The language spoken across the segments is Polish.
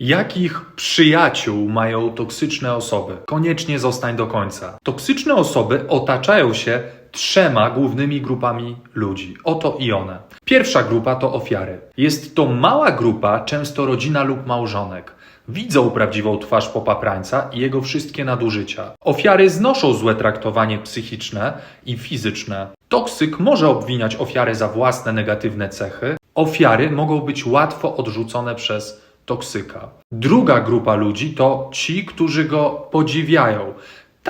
Jakich przyjaciół mają toksyczne osoby? Koniecznie zostań do końca. Toksyczne osoby otaczają się trzema głównymi grupami ludzi. Oto i one. Pierwsza grupa to ofiary. Jest to mała grupa, często rodzina lub małżonek. Widzą prawdziwą twarz popaprańca i jego wszystkie nadużycia. Ofiary znoszą złe traktowanie psychiczne i fizyczne. Toksyk może obwiniać ofiary za własne negatywne cechy. Ofiary mogą być łatwo odrzucone przez toksyka. Druga grupa ludzi to ci, którzy go podziwiają.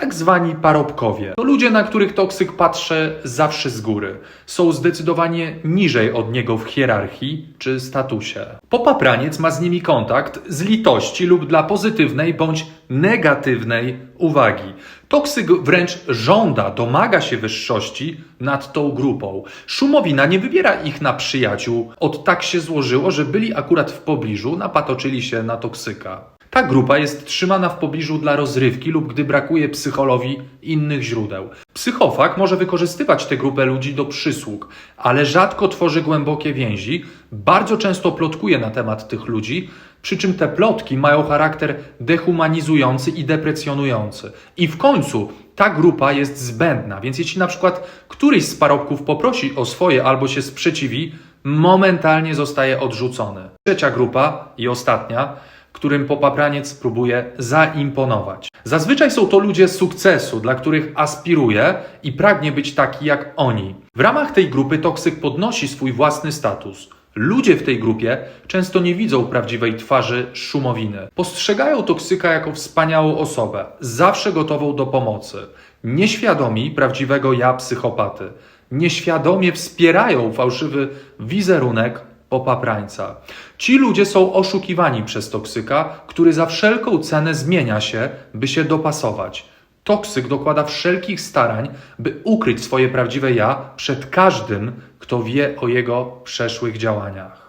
Tak zwani parobkowie. To ludzie, na których toksyk patrzy zawsze z góry. Są zdecydowanie niżej od niego w hierarchii czy statusie. Popapraniec ma z nimi kontakt z litości lub dla pozytywnej bądź negatywnej uwagi. Toksyk wręcz żąda, domaga się wyższości nad tą grupą. Szumowina nie wybiera ich na przyjaciół. Od tak się złożyło, że byli akurat w pobliżu, napatoczyli się na toksyka. Ta grupa jest trzymana w pobliżu dla rozrywki lub gdy brakuje psycholowi innych źródeł. Psychofag może wykorzystywać tę grupę ludzi do przysług, ale rzadko tworzy głębokie więzi, bardzo często plotkuje na temat tych ludzi, przy czym te plotki mają charakter dehumanizujący i deprecjonujący. I w końcu ta grupa jest zbędna, więc jeśli na przykład któryś z parobków poprosi o swoje albo się sprzeciwi, momentalnie zostaje odrzucony. Trzecia grupa i ostatnia którym popapraniec próbuje zaimponować. Zazwyczaj są to ludzie sukcesu, dla których aspiruje i pragnie być taki jak oni. W ramach tej grupy toksyk podnosi swój własny status. Ludzie w tej grupie często nie widzą prawdziwej twarzy szumowiny. Postrzegają toksyka jako wspaniałą osobę, zawsze gotową do pomocy. Nieświadomi prawdziwego ja psychopaty. Nieświadomie wspierają fałszywy wizerunek popaprańca. Ci ludzie są oszukiwani przez toksyka, który za wszelką cenę zmienia się, by się dopasować. Toksyk dokłada wszelkich starań, by ukryć swoje prawdziwe ja przed każdym, kto wie o jego przeszłych działaniach.